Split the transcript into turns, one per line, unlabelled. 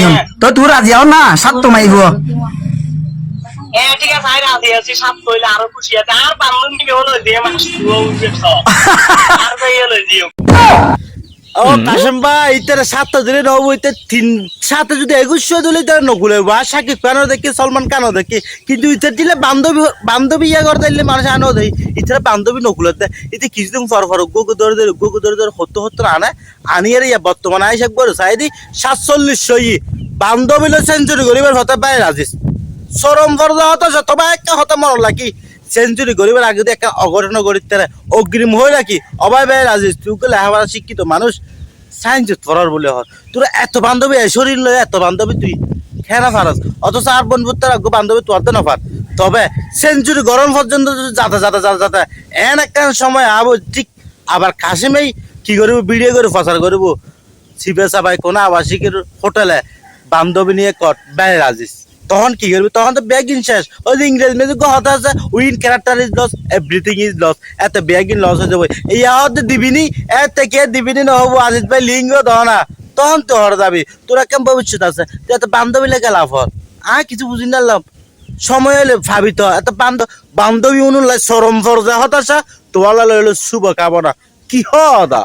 Mime তো তুই রাজি হও না? সাত তো মাইব।
এ ঠিক আছে আই রাজি আছি সাত কইলে আরও খুশি আছে। আর পারলাম নিবে হলো দিয়ে মাস আর দিও।
ও কাশেম ভাই ইতারে সাতটা দিলে নব ইতে তিন সাথে যদি একুশশো দিলে তারা নকুলে বা সাকিব খানও দেখি সলমান খানও দেখি। কিন্তু ইতার দিলে বান্ধবী বান্ধবী ইয়া করে দিলে মানুষ আনো দেয়। ইতারা বান্ধবী নকুলে দেয়। ইতে কিছুদিন ফর ফর গোগো ধরে ধরে গোগো ধরে ধরে সত্তর সত্তর আনে। আনিয়ে ইয়া বর্তমানে আইসা একবার সাইদি সাতচল্লিশশো ই। বান্ধবী লো সেঞ্চুরি করিবার হতে পারে রাজিস চরম হতো তবে একটা হতে মরণ লাগি। সেঞ্চুরি করিবার আগে যদি একটা অঘটন করি তারা অগ্রিম হয়ে রাখি। অবাই ভাই রাজিস তুই লেখাপড়া শিক্ষিত মানুষ সায়েন্স পড়ার বলে হর তোর এত বান্ধবী শরীর লয় এত বান্ধবী তুই? খেনা ফারাস অথচ আর বন্ধু তার আগে বান্ধবী তোর তো নফার তবে সেঞ্চুরি গরম পর্যন্ত যদি যাতা যাতা যাতা যাতা, এন একটা সময় আবো ঠিক আবার কাশিমেই কি করিব, ভিডিও করে প্রচার করিব। শিবে সাবাই কোন আবাসিকের হোটেলে বান্ধবী নিয়ে কট বেড়ে রাজিস তখন কি করবি? তখন তো বেগিন শেষ। ওই যে ইংরেজি মেয়ে কথা আছে, when character is lost everything is lost এত বেগিন লস হয়ে যাবে আহতে দিবিনি এত কে দিবিনি নহবো আজিজ ভাই, লিঙ্গ দহ না তখন তো হর যাবি। তোরা কেমন ভবিষ্যৎ আছে? তুই এত বান্ধবী লেগে লাভ হর আর কিছু বুঝি না লাভ। সময় হলে ভাবি তো, এত বান্ধব বান্ধবী অনুলাই চরম ফরজা হতাশা, তোয়ালা লইলে শুভ কামনা কি হদা